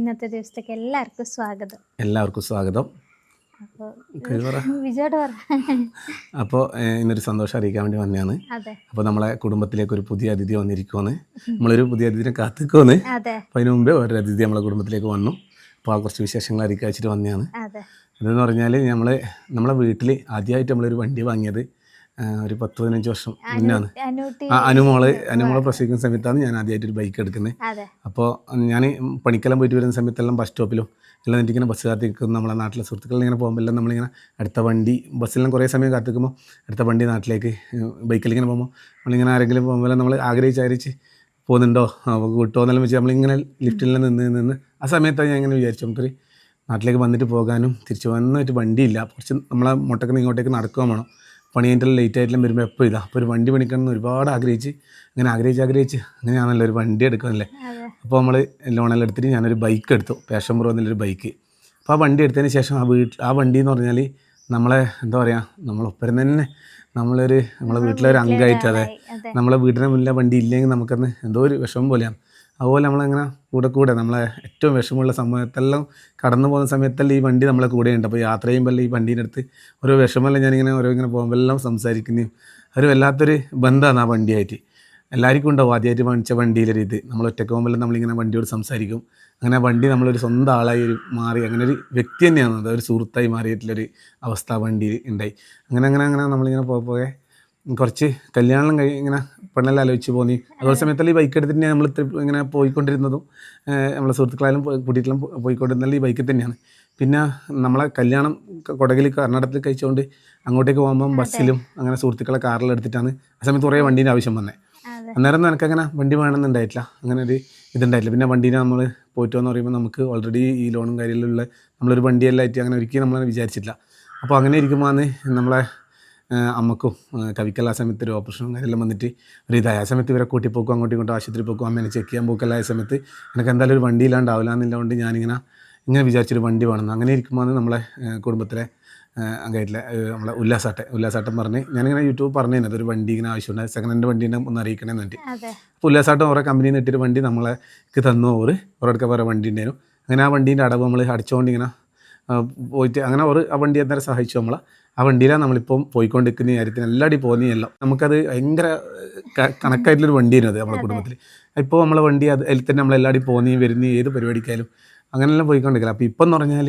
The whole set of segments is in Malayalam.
ഇന്നത്തെ ദിവസത്തേക്ക് എല്ലാവർക്കും സ്വാഗതം. എല്ലാവർക്കും സ്വാഗതം. അപ്പോൾ ഇന്നൊരു സന്തോഷം അറിയിക്കാൻ വേണ്ടി വന്നതാണ്. അതെ. അപ്പോൾ നമ്മളെ കുടുംബത്തിലേക്ക് ഒരു പുതിയ അതിഥി വന്നിരിക്കുവാണ്. നമ്മളൊരു പുതിയ അതിഥിനെ കാത്തിക്കുവാണ്. അപ്പോൾ അതിന് മുമ്പേ ഒരു അതിഥി നമ്മളെ കുടുംബത്തിലേക്ക് വന്നു. അപ്പോൾ ആ കുറച്ച് വിശേഷങ്ങൾ അറിയിക്കാൻ വെച്ചിട്ട് വന്നതാണ്. അതെ. ഇതെന്ന് പറഞ്ഞാൽ നമ്മൾ നമ്മളെ വീട്ടിൽ ആദ്യമായിട്ട് നമ്മളൊരു വണ്ടി വാങ്ങിയത് ഒരു പത്ത് പതിനഞ്ച് വർഷം മുന്നാണ്. അനുമോൾ അനുമോൾ പ്രസവിക്കുന്ന സമയത്താണ് ഞാൻ ആദ്യമായിട്ട് ഒരു ബൈക്ക് എടുക്കുന്നത്. അപ്പോൾ ഞാൻ പണിക്കെല്ലാം പോയിട്ട് വരുന്ന സമയത്തെല്ലാം ബസ് സ്റ്റോപ്പിലും എല്ലാം എന്നിട്ട് ഇങ്ങനെ ബസ് കാത്തിരിക്കും. നമ്മളെ നാട്ടിലെ സുഹൃത്തുക്കളിൽ ഇങ്ങനെ പോകുമ്പോൾ എല്ലാം നമ്മളിങ്ങനെ അടുത്ത വണ്ടി ബസ്സിലെല്ലാം കുറേ സമയം കാത്തിരിക്കുമ്പോൾ അടുത്ത വണ്ടി നാട്ടിലേക്ക് ബൈക്കിൽ ഇങ്ങനെ പോകുമ്പോൾ നമ്മളിങ്ങനെ ആരെങ്കിലും പോകുമ്പോൾ നമ്മൾ ആഗ്രഹിച്ചായിരിച്ച് ആഗ്രഹിച്ച് പോകുന്നുണ്ടോ? കിട്ടുമോ എന്നെല്ലാം വെച്ച് നമ്മളിങ്ങനെ ലിഫ്റ്റിൽ നിന്ന് നിന്ന് ആ സമയത്താണ് ഞാൻ ഇങ്ങനെ വിചാരിച്ചു നമുക്കൊരു നാട്ടിലേക്ക് വന്നിട്ട് പോകാനും തിരിച്ചു വന്നിട്ട് വണ്ടിയില്ല. കുറച്ച് നമ്മളെ മുട്ടക്കുന്ന ഇങ്ങോട്ടേക്ക് നടക്കുകയും വേണം. പണി കഴിഞ്ഞിട്ട് ലേറ്റ് ആയിട്ടെല്ലാം വരുമ്പോൾ എപ്പോൾ ഇതാ? അപ്പോൾ ഒരു വണ്ടി പണിക്കണം എന്ന് ഒരുപാട് ആഗ്രഹിച്ച്. അങ്ങനെ ആഗ്രഹിച്ച് ആഗ്രഹിച്ച്. അങ്ങനെയാണല്ലോ ഒരു വണ്ടി എടുക്കാനല്ലേ അപ്പോൾ നമ്മൾ ലോണെല്ലാം എടുത്തിട്ട് ഞാനൊരു ബൈക്ക് എടുത്തു. പാഷൻ പ്രോ എന്നുള്ളൊരു ബൈക്ക് അപ്പോൾ ആ വണ്ടി എടുത്തതിന് ശേഷം ആ വീട്ടിൽ ആ വണ്ടി എന്ന് പറഞ്ഞാൽ നമ്മളെ എന്താ പറയുക നമ്മളൊപ്പരം തന്നെ നമ്മളൊരു നമ്മളെ വീട്ടിലൊരു അംഗമായിട്ട് അതെ. നമ്മളെ വീട്ടിന് മുന്നിലെ വണ്ടി ഇല്ലെങ്കിൽ നമുക്കന്ന് എന്തോ ഒരു വിഷമം പോലെയാണ്. അതുപോലെ നമ്മളങ്ങനെ കൂടെ കൂടെ നമ്മളെ ഏറ്റവും വിഷമമുള്ള സമയത്തെല്ലാം കടന്നു പോകുന്ന സമയത്തെല്ലാം ഈ വണ്ടി നമ്മളെ കൂടെ ഉണ്ട് അപ്പോൾ യാത്ര ചെയ്യുമ്പോൾ ഈ വണ്ടീന്റെ അടുത്ത് ഓരോ വിഷമമെല്ലാം ഞാനിങ്ങനെ ഓരോ ഇങ്ങനെ പോകുമ്പോൾ എല്ലാം സംസാരിക്കുന്നതും ഒരു വല്ലാത്തൊരു ബന്ധമാണ് ആ വണ്ടിയായിട്ട്. എല്ലാവർക്കും ഉണ്ടാവും ആദ്യമായിട്ട് വാങ്ങിച്ച വണ്ടിയിലൊരു ഇത്. നമ്മൾ ഒറ്റയ്ക്ക് പോകുമ്പോൾ നമ്മളിങ്ങനെ വണ്ടിയോട് സംസാരിക്കും. അങ്ങനെ വണ്ടി നമ്മളൊരു സ്വന്തം ആളായി ഒരു മാറി അങ്ങനെ ഒരു വ്യക്തി തന്നെയാണ്. അത് ഒരു സുഹൃത്തായി മാറിയിട്ടുള്ളൊരു അവസ്ഥ വണ്ടിയിൽ ഉണ്ടായി. അങ്ങനെ അങ്ങനെ അങ്ങനെ നമ്മളിങ്ങനെ പോയപ്പോയെ കുറച്ച് കല്യാണം കഴി ഇങ്ങനെ പെണ്ണെല്ലാം ആലോചിച്ച് പോന്നി. അതേ സമയത്തല്ല ഈ ബൈക്ക് എടുത്തിട്ട് നമ്മൾ ഇങ്ങനെ പോയിക്കൊണ്ടിരുന്നതും നമ്മളെ സുഹൃത്തുക്കളായാലും പോയി- കൂട്ടിയിട്ടെല്ലാം പോ- പോയിക്കൊണ്ടിരുന്നത് ഈ ബൈക്കിൽ തന്നെയാണ്. പിന്നെ നമ്മളെ കല്യാണം കൊടകിൽ കർണാടകത്തിൽ കഴിച്ചുകൊണ്ട് അങ്ങോട്ടേക്ക് പോകുമ്പം ബസ്സിലും അങ്ങനെ സുഹൃത്തുക്കളെ കാറിൽ എടുത്തിട്ടാണ് ആ സമയത്ത് കുറേ വണ്ടീന്റെ ആവശ്യം വന്നത് അന്നേരം എനിക്കങ്ങനെ വണ്ടി വേണമെന്നുണ്ടായിട്ടില്ല. അങ്ങനെ ഒരു ഇതുണ്ടായിട്ടില്ല. പിന്നെ വണ്ടീനെ നമ്മൾ പോയിട്ട് എന്ന് പറയുമ്പോൾ നമുക്ക് ഓൾറെഡി ഈ ലോണും കാര്യങ്ങളിലുള്ള നമ്മളൊരു വണ്ടിയെല്ലാം ആയിട്ട് അങ്ങനെ ഒരിക്കലും നമ്മൾ വിചാരിച്ചിട്ടില്ല. അപ്പോൾ അങ്ങനെ ഇരിക്കുമ്പോൾ നമ്മളെ അമ്മക്കും കവിക്കൽ ആ സമയത്ത് ഒരു ഓപ്പറേഷനും കാര്യമെല്ലാം വന്നിട്ട് ഒരു ഇതായ ആ സമയത്ത് ഇവരെ കൂട്ടി പോക്കും അങ്ങോട്ടും ഇങ്ങോട്ടും ആശുപത്രി പോക്കും അമ്മേനെ ചെക്ക് ചെയ്യാൻ പോക്കെല്ലാം ആയ സമയത്ത് എനിക്ക് എന്തായാലും ഒരു വണ്ടി ഇല്ലാണ്ടാവില്ല എന്നുള്ളതുകൊണ്ട് ഞാനിങ്ങനെ ഇങ്ങനെ വിചാരിച്ചൊരു വണ്ടി വേണമെന്ന് അങ്ങനെ ഇരിക്കുമ്പോൾ നമ്മളെ കുടുംബത്തിലെ അങ്ങായിട്ടില്ല നമ്മളെ ഉല്ലാസാട്ടെ ഉല്ലാസാട്ടം പറഞ്ഞ് ഞാനിങ്ങനെ യൂട്യൂബ് പറഞ്ഞു തന്നെ അതൊരു വണ്ടി ഇങ്ങനെ ആവശ്യമുണ്ട് സെക്കൻഡ് ഹാൻഡ് വണ്ടി ഒന്ന് അറിയിക്കണമെന്ന് എന്നിട്ട് അപ്പോൾ ഉല്ലാസാട്ടം ഓരോ കമ്പനിയിൽ നിന്ന് ഇട്ടൊരു വണ്ടി നമ്മളെക്ക് തന്നു ഓറ് ഓരോടൊക്കെ വേറെ വണ്ടി ഉണ്ടായിരുന്നു. അങ്ങനെ ആ വണ്ടീന്റെ അടവ് നമ്മൾ അടിച്ചുകൊണ്ട് ഇങ്ങനെ പോയിട്ട് അങ്ങനെ ഒരു ആ വണ്ടി അന്നേരം സഹായിച്ചു നമ്മളെ. ആ വണ്ടിയിലാണ് നമ്മളിപ്പം പോയിക്കൊണ്ടിരിക്കുന്ന കാര്യത്തിന് എല്ലാടി പോകുന്നതെല്ലാം നമുക്കത് ഭയങ്കര കണക്കായിട്ടുള്ളൊരു വണ്ടിയായിരുന്നു അത്. നമ്മുടെ കുടുംബത്തിൽ ഇപ്പോൾ നമ്മളെ വണ്ടി അത് അതിൽ തന്നെ നമ്മളെല്ലാടി പോകുന്നതും വരുന്നതും ഏത് പരിപാടിക്കായാലും അങ്ങനെയെല്ലാം പോയിക്കൊണ്ടിരിക്കില്ല അപ്പോൾ ഇപ്പം എന്ന് പറഞ്ഞാൽ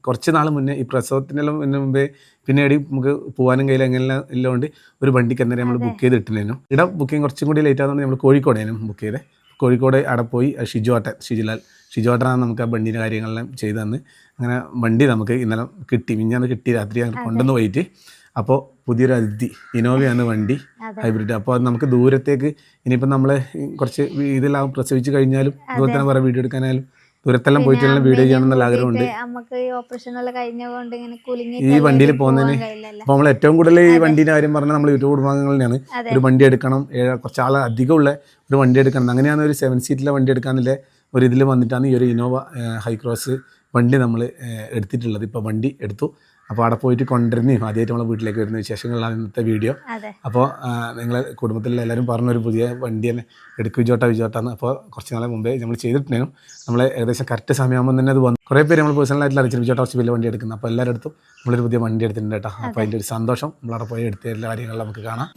കുറച്ച് നാൾ മുന്നേ ഈ പ്രസവത്തിനെല്ലാം മുമ്പേ പിന്നീട് നമുക്ക് പോകാനും കയ്യിൽ അങ്ങനെല്ലാം ഇല്ലാണ്ട് ഒരു വണ്ടിക്ക് അന്നേരം നമ്മൾ ബുക്ക് ചെയ്ത് ഇട്ടിരുന്നു ഇവിടെ ബുക്കിംഗ് കുറച്ചും കൂടി ലേറ്റ് ആകുന്നതുകൊണ്ട് നമ്മൾ കോഴിക്കോടേനും ബുക്ക് ചെയ്തത് കോഴിക്കോട് അവിടെ പോയി ആ ഷിജു ഓട്ടൻ ഷിജുലാൽ. ഷിജു ഓട്ടനാണ് നമുക്ക് ആ വണ്ടീന്റെ കാര്യങ്ങളെല്ലാം ചെയ്തു തന്ന്. അങ്ങനെ വണ്ടി നമുക്ക് ഇന്നലെ കിട്ടി. മിഞ്ഞാന്ന് കിട്ടി രാത്രി അങ്ങനെ കൊണ്ടുവന്ന് പോയിട്ട്. അപ്പോൾ പുതിയൊരു അതിഥി ഇനോവയാണ് വണ്ടി ഹൈബ്രിഡ്. അപ്പോൾ അത് നമുക്ക് ദൂരത്തേക്ക് ഇനിയിപ്പോൾ നമ്മൾ കുറച്ച് ഇതെല്ലാം പ്രസവിച്ച് കഴിഞ്ഞാലും അതുപോലെ തന്നെ വേറെ വീഡിയോ എടുക്കാനായാലും ദൂരത്തെല്ലാം പോയിട്ട് വീഡിയോ ചെയ്യണം എന്നുള്ള ആഗ്രഹമുണ്ട്. നമുക്ക് ഇങ്ങനെ കുലുങ്ങി ഈ വണ്ടിയിൽ പോകുന്നതിന് അപ്പോൾ നമ്മൾ ഏറ്റവും കൂടുതൽ ഈ വണ്ടീന്റെ കാര്യം പറഞ്ഞാൽ നമ്മൾ യൂട്യൂബ് കുടുംബാംഗങ്ങൾ തന്നെയാണ് ഒരു വണ്ടി എടുക്കണം കുറച്ച് ആൾ അധികമുള്ള ഒരു വണ്ടി എടുക്കണം. അങ്ങനെയാണ് ഒരു സെവൻ സീറ്റിലെ വണ്ടി എടുക്കാന്നില്ലേ ഒരു ഇതിൽ വന്നിട്ടാണ് ഈ ഒരു ഇന്നോവ ഹൈക്രോസ് വണ്ടി നമ്മൾ എടുത്തിട്ടുള്ളത്. ഇപ്പോൾ വണ്ടി എടുത്തു. അപ്പോൾ അവിടെ പോയിട്ട് കൊണ്ടുവരുന്നതും ആദ്യമായിട്ട് നമ്മളെ വീട്ടിലേക്ക് വരുന്ന വിശേഷങ്ങളാണ് ഇന്നത്തെ വീഡിയോ. അപ്പോൾ നിങ്ങളെ കുടുംബത്തിലെ എല്ലാവരും പറഞ്ഞൊരു പുതിയ വണ്ടി തന്നെ എടുക്കും വിജോട്ട വിജോട്ടാന്ന്. അപ്പോൾ കുറച്ച് നാളെ മുമ്പേ നമ്മൾ ചെയ്തിട്ടുണ്ടായിരുന്നു. നമ്മളെ ഏകദേശം കറക്റ്റ് സമയമാകുമ്പോൾ തന്നെ അത് വന്നു. കുറേ പേര് നമ്മൾ പേഴ്സണലായിട്ട് അറിയിച്ചു വിജോട്ട കുറച്ച് വലിയ വണ്ടി എടുക്കുന്നത് അപ്പോൾ എല്ലാവരുടെ അടുത്തും നമ്മളൊരു പുതിയ വണ്ടി എടുത്തിട്ടുണ്ട് കേട്ടോ. അപ്പോൾ അതിന്റെ ഒരു സന്തോഷം നമ്മളവിടെ പോയി എടുത്ത എല്ലാ കാര്യങ്ങളും നമുക്ക് കാണാം.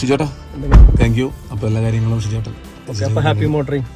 ഷിജോട്ടാ താങ്ക് യു അപ്പോൾ എല്ലാ കാര്യങ്ങളും ഷിജോട്ടൻ ഹാപ്പി മോട്ടറിങ്.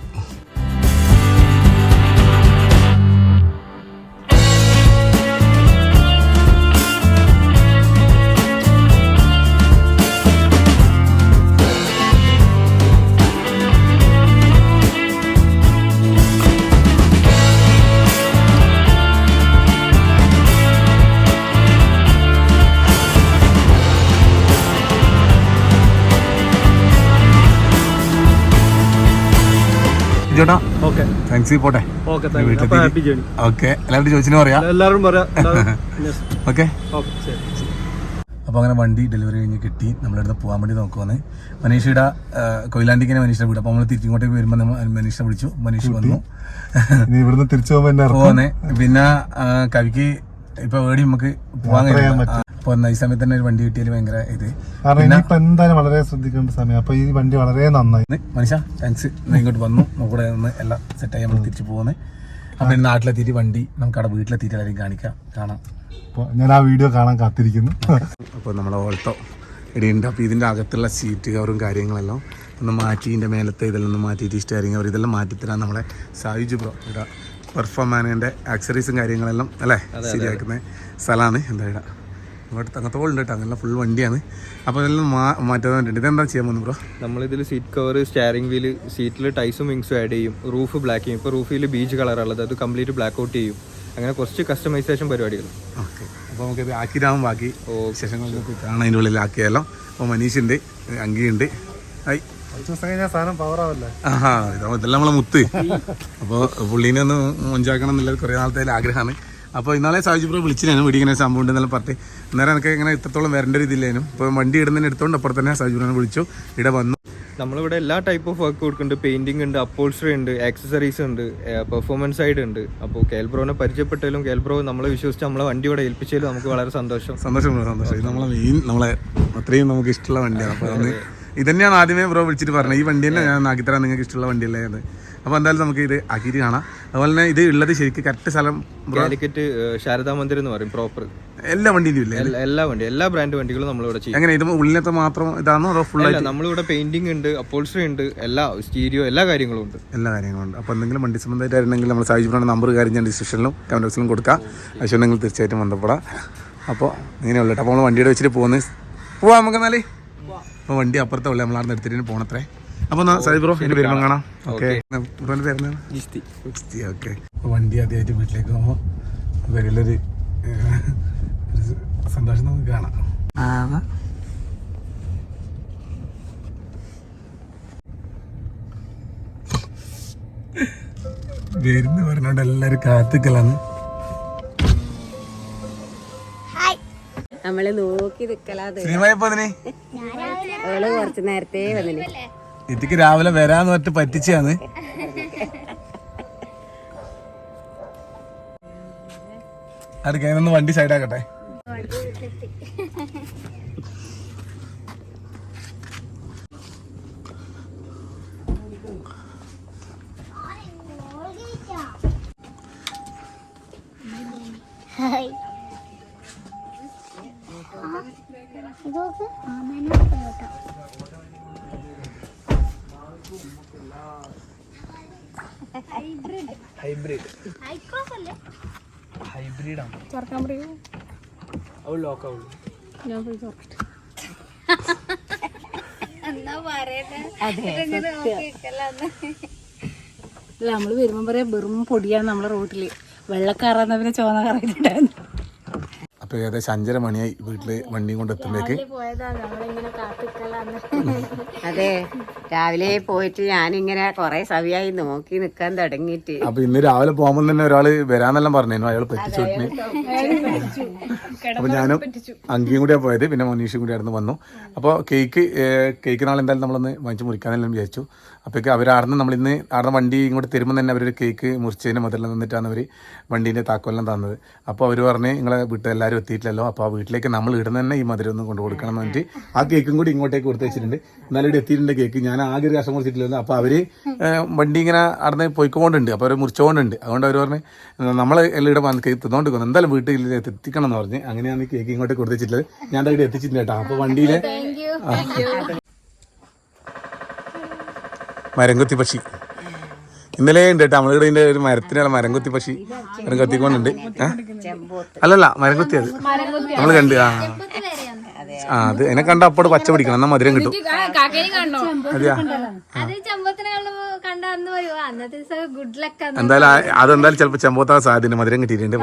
ചേട്ടാ ഓക്കെ. താങ്ക്സ് പോട്ടെ. ഓക്കെ എല്ലാവരും ചോദിച്ചിന് പറയാം. എല്ലാവരും പറയാം ഓക്കെ. അപ്പോൾ അങ്ങനെ വണ്ടി ഡെലിവറി കഴിഞ്ഞ് കിട്ടി. നമ്മളടുത്ത് പോകാൻ വേണ്ടി നോക്കുവാണ്. മനീഷയുടെ കൊയിലാണ്ടിക്കിനെ മനീഷിനെ വിടും അപ്പോൾ നമ്മൾ തിരിച്ചിങ്ങോട്ടേക്ക് വരുമ്പോൾ നമ്മൾ മനീഷിനെ വിളിച്ചു. മനീഷ് വന്നു. ഇവിടുന്ന് തിരിച്ചു പോകുമ്പോൾ പിന്നെ കവിക്ക് ഇപ്പൊ വേടി നമുക്ക് പോകാൻ കഴിയില്ല അപ്പൊ ഈ സമയത്ത് തന്നെ ഒരു വണ്ടി കിട്ടിയാൽ ഭയങ്കര ഇത്. ഇനിയിപ്പോ എന്തായാലും വളരെ ശ്രദ്ധിക്കേണ്ട സമയം. അപ്പൊ ഈ വണ്ടി വളരെ നന്നായി. മനുഷ്യ മനീഷ താങ്ക്സ് ഇങ്ങോട്ട് വന്നു. നമുക്കിവിടെ നിന്ന് എല്ലാം സെറ്റായി നമ്മൾ തിരിച്ചു പോകുന്നത് അപ്പൊ നാട്ടിലെത്തിയിട്ട് വണ്ടി നമുക്ക് അവിടെ വീട്ടിലെത്തിയിട്ട് എല്ലാവരും കാണിക്കാം. കാണാം. അപ്പൊ ഞാൻ ആ വീഡിയോ കാണാൻ കാത്തിരിക്കുന്നു. അപ്പോൾ നമ്മളെ ഓൾട്ടോ ഇടിയുണ്ട് അപ്പോൾ ഇതിന്റെ അകത്തുള്ള സീറ്റ് കവറും കാര്യങ്ങളെല്ലാം ഒന്ന് മാറ്റി ഇതിന്റെ മേലത്തെ ഇതെല്ലാം ഒന്ന് മാറ്റിയിട്ട് സ്റ്റിയറിംഗ് കവർ ഇതെല്ലാം മാറ്റിത്തരാൻ നമ്മളെ സായുജ് ബ്രോ ഇവിടെ പെർഫോമാനിന്റെ ആക്സറീസും കാര്യങ്ങളെല്ലാം അല്ലേ? ശരിയാക്കുന്ന സ്ഥലമാണ്. എന്താ ഇട? ഇങ്ങോട്ട് തങ്ങത്തോളുണ്ട് കേട്ടോ അങ്ങനെ ഫുൾ വണ്ടിയാണ്. അപ്പോൾ ഇതെല്ലാം മാറ്റാൻ വേണ്ടിയിട്ട് ഇതെന്താ ചെയ്യാൻ പോകുന്നു ബ്രോ നമ്മളിതിൽ സീറ്റ് കവർ സ്റ്റാരിംഗ് വീൽ സീറ്റിൽ ടൈസും വിങ്സും ആഡ് ചെയ്യും. റൂഫ് ബ്ലാക്ക് ചെയ്യും. ഇപ്പോൾ റൂഫിൽ ബീച്ച് കളറുള്ളത് അത് കംപ്ലീറ്റ് ബ്ലാക്ക് ഔട്ട് ചെയ്യും. അങ്ങനെ കുറച്ച് കസ്റ്റമൈസേഷൻ പരിപാടികൾ. ഓക്കെ അപ്പോൾ നമുക്കിത് ആക്കിയിട്ടാവും ബാക്കി വിശേഷങ്ങൾ കാണാൻ അതിന്റെ ഉള്ളിൽ ആക്കിയാലോ. അപ്പോൾ മനീഷുണ്ട് അങ്കിയുണ്ട്. ഹായ്. ഇതെല്ലാം നമ്മളെ മുത്ത്. അപ്പോൾ പുള്ളീനെ ഒന്ന് മുഞ്ചാക്കണം എന്നുള്ളത് കുറേ നാളത്തെ ആഗ്രഹമാണ്. അപ്പോൾ ഇന്നാളെ സാഹചര്യം ബ്രോ വിളിച്ചിരുന്നു വീട് ഇങ്ങനെ സംഭവം ഉണ്ടെന്നുള്ള പറഞ്ഞു അന്നേരം എനിക്ക് ഇങ്ങനെ ഇത്രത്തോളം വരേണ്ട ഒരു ഇപ്പൊ ഇപ്പോൾ വണ്ടി ഇടുന്നതിന് എടുത്തോണ്ട് അപ്പുറത്ത് തന്നെ സാഹചര്യം വിളിച്ചു. ഇവിടെ വന്നു. നമ്മളിവിടെ എല്ലാ ടൈപ്പ് ഓഫ് വർക്ക് കൊടുക്കുന്നുണ്ട്. പെയിന്റിംഗ് ഉണ്ട് അപ്പോൾസറി ഉണ്ട് ആക്സസറീസ് ഉണ്ട് പെർഫോമൻസ് സൈഡ് ഉണ്ട്. അപ്പോൾ കേൽബ്രോനെ പരിചയപ്പെട്ടാലും കേൽബ്രോ നമ്മളെ വിശ്വസിച്ച് നമ്മളെ വണ്ടി ഇവിടെ ഏൽപ്പിച്ചാലും നമുക്ക് വളരെ സന്തോഷം. സന്തോഷം സന്തോഷം. നമ്മളെ മെയിൻ നമ്മളെ അത്രയും നമുക്ക് ഇഷ്ടമുള്ള വണ്ടിയാണ്. അപ്പോൾ ഇത് തന്നെയാണ് ആദ്യമേ ബ്രോ വിളിച്ചിട്ട് പറഞ്ഞത്. ഈ വണ്ടി തന്നെ ഞാൻ ആക്കിത്തരാൻ നിങ്ങൾക്ക് ഇഷ്ടമുള്ള വണ്ടിയല്ലേ അത്. അപ്പോൾ എന്തായാലും നമുക്ക് ഇത് ആക്കിയിട്ട് കാണാം. അതുപോലെ തന്നെ ഇത് ഉള്ളത് ശരിക്കും കറക്റ്റ് സ്ഥലം കാലിക്കറ്റ് ശാരദാ മന്ദിർ എന്ന് പറയും പ്രോപ്പർ എല്ലാ വണ്ടിയിലും ഇല്ല? എല്ലാ വണ്ടി എല്ലാ ബ്രാൻഡ് വണ്ടികളും നമ്മളിവിടെ ചെയ്യും. എങ്ങനെ ഇത് ഉള്ളിലത്തെ മാത്രം ഇതാണോ അതോ ഫുൾ അല്ല നമ്മളിവിടെ പെയിന്റിംഗ് ഉണ്ട് അപ്പോൾസ്ട്രി ഉണ്ട് എല്ലാ സ്റ്റീരിയോ എല്ലാ കാര്യങ്ങളും ഉണ്ട്. എല്ലാ കാര്യങ്ങളും ഉണ്ട്. അപ്പോൾ എന്തെങ്കിലും വണ്ടി സംബന്ധമായിട്ടായിരുന്നെങ്കിൽ നമ്മൾ സാഹചര്യം ബ്രോയുടെ നമ്പർ കാര്യം ഞാൻ ഡിസ്ക്രിപ്ഷനിലും കമന്റ് ബോക്സിലും കൊടുക്കാം. പക്ഷേ നിങ്ങൾ തീർച്ചയായിട്ടും ബന്ധപ്പെടാം അപ്പോൾ ഇങ്ങനെയുള്ള അപ്പോൾ നമ്മൾ വണ്ടിയുടെ വെച്ചിട്ട് പോകുന്നത്. പോവാം നമുക്ക് എന്നാലേ. അപ്പോൾ വണ്ടി അപ്പുറത്തെ ഉള്ളു നമ്മൾ അവിടെ എടുത്തിട്ട് പോണത്രേ. അപ്പോൾ സാഹിബ് ബ്രോ എന്റെ വരുമ്പോൾ കാണാം. ഓക്കെ. ബ്രോന്റെ പേരുന്നാണ് ഓക്കെ. അപ്പോൾ വണ്ടി ആദ്യമായിട്ട് വീട്ടിലേക്ക് പോകുമ്പോൾ വരലൊരു സന്തോഷം നമുക്ക് കാണാം. വരുന്ന പറഞ്ഞോണ്ട് എല്ലാവരും കാത്തിക്കലാണ് നമ്മൾ നോക്കി നിക്കലാത്. അവൾ കുറച്ച് നേരത്തെ വന്നില്ല ഇതിക്ക് രാവിലെ വരാന്ന് പറഞ്ഞിട്ട് പറ്റിച്ചാണ് കഴിഞ്ഞൊന്ന് വണ്ടി സൈഡാക്കട്ടെ അല്ല നമ്മൾ വരുമ്പോ പറയാ വെറും പൊടിയാണ് നമ്മളെ റോട്ടിൽ. വെള്ളക്കാറാന്ന് പിന്നെ ചോന്ന കറങ്ങിട്ടുണ്ടായിരുന്നു അപ്പൊ ഏകദേശം അഞ്ചര മണിയായി വീട്ടിൽ വണ്ടിയും കൊണ്ട് എത്തുമ്പോഴേക്ക്. അതെ. രാവിലെ പോയിട്ട് ഞാനിങ്ങനെ കൊറേ സവിയായി നോക്കി നിക്കാൻ തുടങ്ങിയിട്ട്. അപ്പൊ ഇന്ന് രാവിലെ പോകുമ്പോൾ തന്നെ ഒരാൾ വരാന്നെല്ലാം പറഞ്ഞു അയാൾ പറ്റിച്ചു വിട്ടിന് അപ്പൊ ഞാനും അങ്കിയും കൂടിയാ പോയത്. പിന്നെ മനീഷും കൂടി ആയിരുന്നു വന്നു. അപ്പോൾ കേക്ക് കേക്ക് നാളെ എന്തായാലും നമ്മളൊന്ന് വാങ്ങിച്ചു മുറിക്കാന്നെല്ലാം വിചാരിച്ചു. അപ്പോഴേക്ക് അവർ ആടുന്ന നമ്മൾ ഇന്ന് ആടുന്ന വണ്ടി ഇങ്ങോട്ട് തരുമ്പോൾ തന്നെ അവരൊരു കേക്ക് മുറിച്ചതിന് മുതലെല്ലാം നിന്നിട്ടാണ് അവർ വണ്ടീന്റെ താക്കോലെല്ലാം തന്നത്. അപ്പോൾ അവർ പറഞ്ഞ് നിങ്ങളെ വീട്ടിൽ എല്ലാവരും എത്തിയിട്ടില്ലല്ലോ അപ്പോൾ ആ വീട്ടിലേക്ക് നമ്മൾ ഇടുന്ന തന്നെ ഈ മധുരം ഒന്ന് കൊണ്ട് കൊടുക്കണം എന്ന് ആ കേക്കും കൂടി ഇങ്ങോട്ടേക്ക് കൊടുത്ത് വെച്ചിട്ടുണ്ട്. എന്നാലും ഇവിടെ എത്തിയിട്ടുണ്ട് കേക്ക് ഞാൻ ആകെ ഒരു കഷ്ടം കൊടുത്തിട്ടില്ലല്ലോ. അപ്പോൾ അവർ വണ്ടി ഇങ്ങനെ അവിടുന്ന് പോയിക്കൊണ്ടുണ്ട്. അപ്പോൾ അവർ മുറിച്ചുകൊണ്ടുണ്ട് അതുകൊണ്ട് അവർ പറഞ്ഞ് നമ്മൾ എല്ലാം ഇവിടെ വന്ന് കേക്ക് പോകുന്നു എന്തായാലും വീട്ടിൽ എത്തിക്കണം എന്ന് പറഞ്ഞ് അങ്ങനെയാണ് കേക്ക് ഇങ്ങോട്ട് വെച്ചിട്ടുള്ളത്. ഞാൻ അവിടെ എത്തിച്ചിട്ടുണ്ട് കേട്ടോ. അപ്പോൾ വണ്ടിയിൽ മരംകൊത്തി പക്ഷി. ഇന്നലെ ഉണ്ട് കേട്ടോ നമ്മളിവിടെ ഇതിന്റെ ഒരു മരത്തിനുള്ള മരംകൊത്തി പക്ഷി മരം കത്തിക്കൊണ്ടുണ്ട്? അല്ലല്ല മരംകുത്തി അത്. നമ്മൾ കണ്ട് ആ. ആ അത് എന്നെ കണ്ട അപ്പോൾ പച്ച പിടിക്കണം എന്നാ മധുരം കിട്ടും. അതെയാ? എന്തായാലും അതെന്തായാലും ചെലപ്പോ ചെമ്പോത്താൻ സാധ്യത മധുരം കിട്ടിയിട്ടുണ്ട്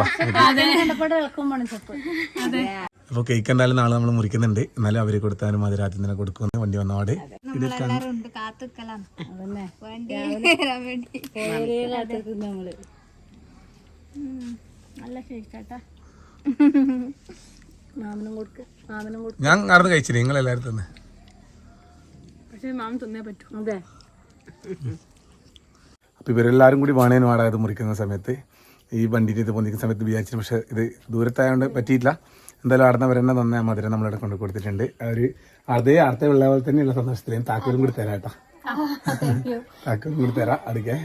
അപ്പോൾ കേക്ക് എന്തായാലും നാളെ നമ്മൾ മുറിക്കുന്നുണ്ട്. എന്നാലും അവർ കൊടുത്താലും മധുരം ആദ്യം തന്നെ കൊടുക്കുന്നു വണ്ടി വന്നപാട്. ഞാൻ നടന്ന് കഴിച്ചില്ല? നിങ്ങൾ എല്ലാവരും തന്നെ. അപ്പൊ മാമൻ തിന്നേ പറ്റും. അതെ. അപ്പോൾ ഇവരെല്ലാവരും കൂടി വാണേനും ആടായത് മുറിക്കുന്ന സമയത്ത്. ഈ വണ്ടിയിൽ ഇത് പൊന്നിക്കുന്ന സമയത്ത് വിചാരിച്ചു പക്ഷെ ഇത് ദൂരത്തായതുകൊണ്ട് പറ്റിയില്ല എന്തായാലും ആടുന്ന വരെന്നെ തന്നെ മധുരം നമ്മളിവിടെ കൊണ്ട് കൊടുത്തിട്ടുണ്ട്. ഒരു അതേ അടുത്ത ഉള്ള പോലെ തന്നെയുള്ള സന്തോഷത്തിലേയും താക്കോലും കൂടി തരാം കേട്ടോ. താക്കോലും കൂടി തരാം. അടുക്കെ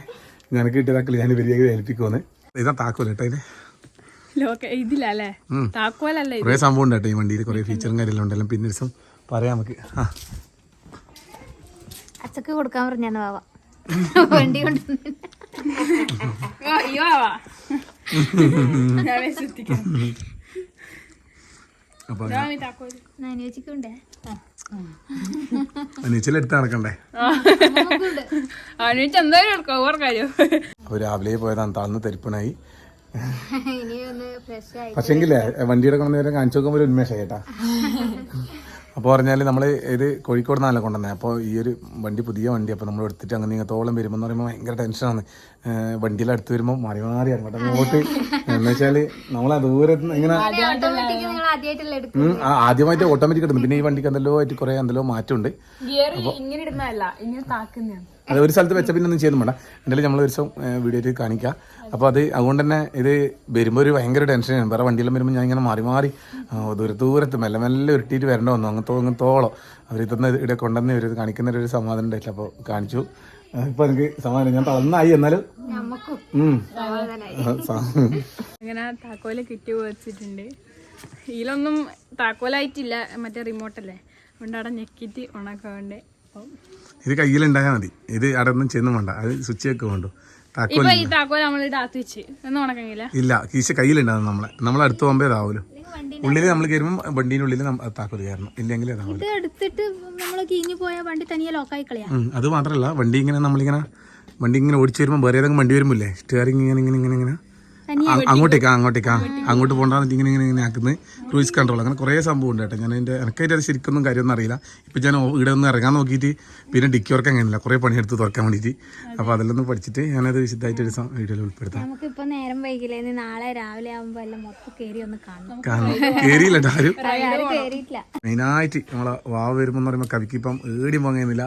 ഞാൻ കിട്ടിയ താക്കോൽ ഞാൻ വലിയ ഏൽപ്പിക്കുമെന്ന്. ഇതാ താക്കോൽ കേട്ടോ ഇത്. കൊറേ ഇതിലല്ലേ താക്കോലല്ലേ കുറേ സംഭവം ഉണ്ട് കേട്ടോ ഈ വണ്ടിയിൽ. കുറേ ഫീച്ചറും കാര്യമെല്ലാം ഉണ്ടല്ലോ പിന്നെ ദിവസം പറയാം നമുക്ക്. ആ. അച്ചക്ക് കൊടുക്കാൻ പറഞ്ഞാണ് വണ്ടി കൊണ്ടുവന്നില്ല അയ്യോ ആവാ അപ്പോൾ താക്കോൽ. നാനുവച്ചിക്കുണ്ടേ അനീച്ചിലെടുത്ത് നടക്കണ്ടേ? അനിട്ട് എന്തായാലും എടുക്കാം ഓർ കാര്യം. അപ്പോൾ രാവിലെ പോയതാണ് താഴ്ന്ന് തെരുപ്പണായി പക്ഷെങ്കിലേ വണ്ടിയുടെ കൊണ്ടു നേരം കാണിച്ചു നോക്കുമ്പോൾ ഒരു ഉന്മേഷമായി കേട്ടാ. അപ്പോൾ പറഞ്ഞാൽ നമ്മൾ ഇത് കോഴിക്കോട് നിന്നല്ല കൊണ്ടുവന്നത് അപ്പോൾ ഈ ഒരു വണ്ടി പുതിയ വണ്ടി അപ്പോൾ നമ്മൾ എടുത്തിട്ട് അങ്ങനെ ഇങ്ങത്തോളം വരുമ്പോൾ എന്ന് പറയുമ്പോൾ ഭയങ്കര ടെൻഷനാണ് വണ്ടിയിൽ അടുത്ത് വരുമ്പോൾ മാറി മാറി അങ്ങോട്ട് അങ്ങോട്ട്. എന്ന് വെച്ചാൽ നമ്മൾ ദൂരത്ത് ഇങ്ങനെ ആദ്യമായിട്ട് ഓട്ടോമാറ്റിക് ഇടുന്നു പിന്നെ ഈ വണ്ടിക്ക് എന്തെല്ലോ ആയിട്ട് കുറെ എന്തെല്ലോ മാറ്റമുണ്ട്. ഗിയർ ഇങ്ങനെ ഇടുന്നതല്ല ഇങ്ങനെ താക്കുന്നതാണ്. അത് ഒരു സ്ഥലത്ത് വെച്ച പിന്നെ ഒന്നും ചെയ്യുന്നു വേണ്ട എന്തായാലും നമ്മൾ ഒരു ദിവസം വീഡിയോ ആയിട്ട് കാണിക്കാം. അപ്പോൾ അത് അതുകൊണ്ട് തന്നെ ഇത് വരുമ്പോൾ ഒരു ഭയങ്കര ടെൻഷനാണ് വേറെ വണ്ടിയെല്ലാം വരുമ്പോൾ ഞാൻ ഇങ്ങനെ മാറി മാറി ആ, ദൂര ദൂരത്ത് മെല്ലെ മെല്ലെ ഉരുട്ടിയിട്ട് വരേണ്ട വന്നു. അങ്ങനത്തോ അങ്ങനത്തോളം അവർ ഇതൊന്നും ഇവിടെ കൊണ്ടുവന്ന് ഇവർ കാണിക്കുന്ന ഒരു സമാധാനം ഉണ്ടായിട്ടില്ല. അപ്പോൾ കാണിച്ചു. ഇപ്പോൾ എനിക്ക് സമാധാനം. ഞാൻ തളർന്നായി എന്നാലും. അങ്ങനെ താക്കോൽ കിട്ടി വെച്ചിട്ടുണ്ട്. ഇതിലൊന്നും താക്കോലായിട്ടില്ല. മറ്റേ റിമോട്ടല്ലേ? അതുകൊണ്ട് അവിടെ ഞെക്കിയിട്ട് ഉണക്കാണ്ട് വേണ്ടി ഇത് കയ്യിലുണ്ടായാൽ മതി. ഇത് അവിടെ ഒന്നും ചെന്നും വേണ്ട. അത് സ്വിച്ച് ഒക്കെ വേണ്ടു ഇപ്പൊ ഈ താക്കോൽ നമ്മൾ ഇടാത്ത് വെച്ച്. ഒന്നും ഉണക്കങ്ങില്ല ഇല്ല കീശ കയ്യിലുണ്ടാവും നമ്മളെ. നമ്മൾ അടുത്ത് പോകുമ്പോ ഇതാവൂലോ. ഉള്ളിൽ നമ്മൾ കയറുമ്പോൾ വണ്ടീന്റെ ഉള്ളിൽ താക്കോൽ കയറണം. ഇല്ലെങ്കിൽ ഇതാവില്ല ഇത് എടുത്തിട്ട് നമ്മൾ കീഞ്ഞു പോയ വണ്ടി തനിയെ ലോക്കായി കളയാ. അത് മാത്രമല്ല വണ്ടി ഇങ്ങനെ നമ്മളിങ്ങനെ വണ്ടി ഇങ്ങനെ ഓടിച്ചു വരുമ്പോൾ വേറെ ഏതെങ്കിലും വണ്ടി വരുമ്പോല്ലേ സ്റ്റിയറിംഗ് ഇങ്ങനെ ഇങ്ങനെ ഇങ്ങനെ ഇങ്ങനെ. അങ്ങോട്ടേക്കാ അങ്ങോട്ടേക്കാ അങ്ങോട്ട് പോകണ്ടാന്ന് ഇങ്ങനെ ഇങ്ങനെ ഇങ്ങനെ ആക്കുന്നത് ക്രൂയിസ് കൺട്രോൾ. അങ്ങനെ കുറേ സംഭവം ഉണ്ട് കേട്ടോ. ഞാൻ എന്റെ എനിക്കായിട്ട് അത് ശരിക്കൊന്നും കാര്യമൊന്നും അറിയില്ല. ഇപ്പം ഞാൻ ഇവിടെ ഒന്ന് ഇറങ്ങാൻ നോക്കിയിട്ട് പിന്നെ ഡിക്കി വർക്ക് അങ്ങനെയില്ല. കുറേ പണിയെടുത്ത് തുറക്കാൻ വേണ്ടിയിട്ട്. അപ്പോൾ അതെല്ലാം ഒന്ന് പഠിച്ചിട്ട് ഞാനത് വിശദമായിട്ട് ഒരു വീഡിയോയിൽ ഉൾപ്പെടുത്താം. നമുക്കിപ്പോ നേരം വൈകില്ലേ? നാളെ രാവിലെ ആകുമ്പോൾ എല്ലാം മൊത്തം കേറി ഒന്ന് കാണണം. കാരണം കയറിയില്ല ആരും. മെയിനായിട്ട് നമ്മളെ വാവ് വരുമ്പോൾ എന്ന് പറയുമ്പോൾ കവിക്ക് ഇപ്പം ഏടിയും പോകുന്നില്ല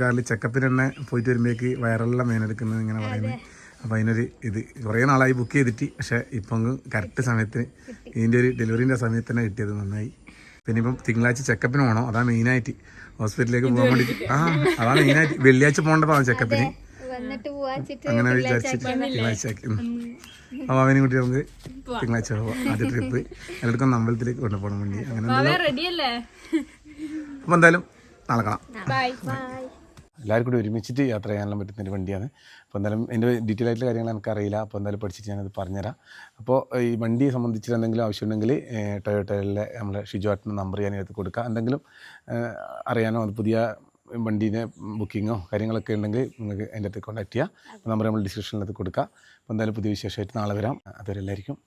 കാറിൽ ചെക്കപ്പിന് തന്നെ പോയിട്ട് വരുമ്പോഴേക്ക് വയറെല്ലാം മേനെടുക്കുന്നത് ഇങ്ങനെ പറയുന്നത്. അപ്പോൾ അതിനൊരു ഇത് കുറേ നാളായി ബുക്ക് ചെയ്തിട്ട് പക്ഷേ ഇപ്പം കറക്റ്റ് സമയത്തിന് ഇതിന്റെ ഒരു ഡെലിവറിന്റെ സമയത്ത് തന്നെ കിട്ടിയത് നന്നായി. പിന്നെ ഇപ്പം തിങ്കളാഴ്ച ചെക്കപ്പിന് പോകണം അതാ മെയിനായിട്ട് ഹോസ്പിറ്റലിലേക്ക് പോകാൻ വേണ്ടി. ആ അതാ മെയിനായിട്ട് വെള്ളിയാഴ്ച പോകേണ്ടതാണ് ചെക്കപ്പിന് വന്നിട്ട് പോവാച്ചിട്ട് അങ്ങനെ വിചാരിച്ചിട്ട് തിങ്കളാഴ്ച. അപ്പോൾ അവനും കൂട്ടി നമുക്ക് തിങ്കളാഴ്ച പോവാം. ആദ്യ ട്രിപ്പ് എല്ലാവർക്കും അമ്പലത്തിലേക്ക് കൊണ്ടുപോകണം വേണ്ടി. അങ്ങനെ റെഡിയല്ലേ അപ്പോൾ എന്തായാലും നടക്കണം എല്ലാവരും കൂടി ഒരുമിച്ചിട്ട് യാത്ര ചെയ്യാനെല്ലാം പറ്റുന്ന ഒരു വണ്ടിയാണ്. അപ്പോൾ എന്തായാലും എന്റെ ഡീറ്റെയിൽ ആയിട്ടുള്ള കാര്യങ്ങൾ എനിക്കറിയില്ല. അപ്പോൾ എന്തായാലും പഠിച്ചിട്ട് ഞാനത് പറഞ്ഞുതരാം. അപ്പോൾ ഈ വണ്ടിയെ സംബന്ധിച്ചിട്ട് എന്തെങ്കിലും ആവശ്യമുണ്ടെങ്കിൽ ടൊയോട്ടയിലെ നമ്മുടെ ഷിജുവാട്ടിന്റെ നമ്പർ ഞാൻ എടുത്ത് കൊടുക്കുക എന്തെങ്കിലും അറിയാനോ അത് പുതിയ വണ്ടീനെ ബുക്കിങ്ങോ കാര്യങ്ങളൊക്കെ ഉണ്ടെങ്കിൽ നിങ്ങൾക്ക് എന്റെ അടുത്ത് കോൺടാക്ട് ചെയ്യാം. നമ്പർ നമ്മൾ ഡിസ്ക്രിപ്ഷനിലത്ത് കൊടുക്കുക അപ്പോൾ എന്തായാലും പുതിയ വിശേഷമായിട്ട് നാളെ വരാം. അതുവരെ എല്ലാവർക്കും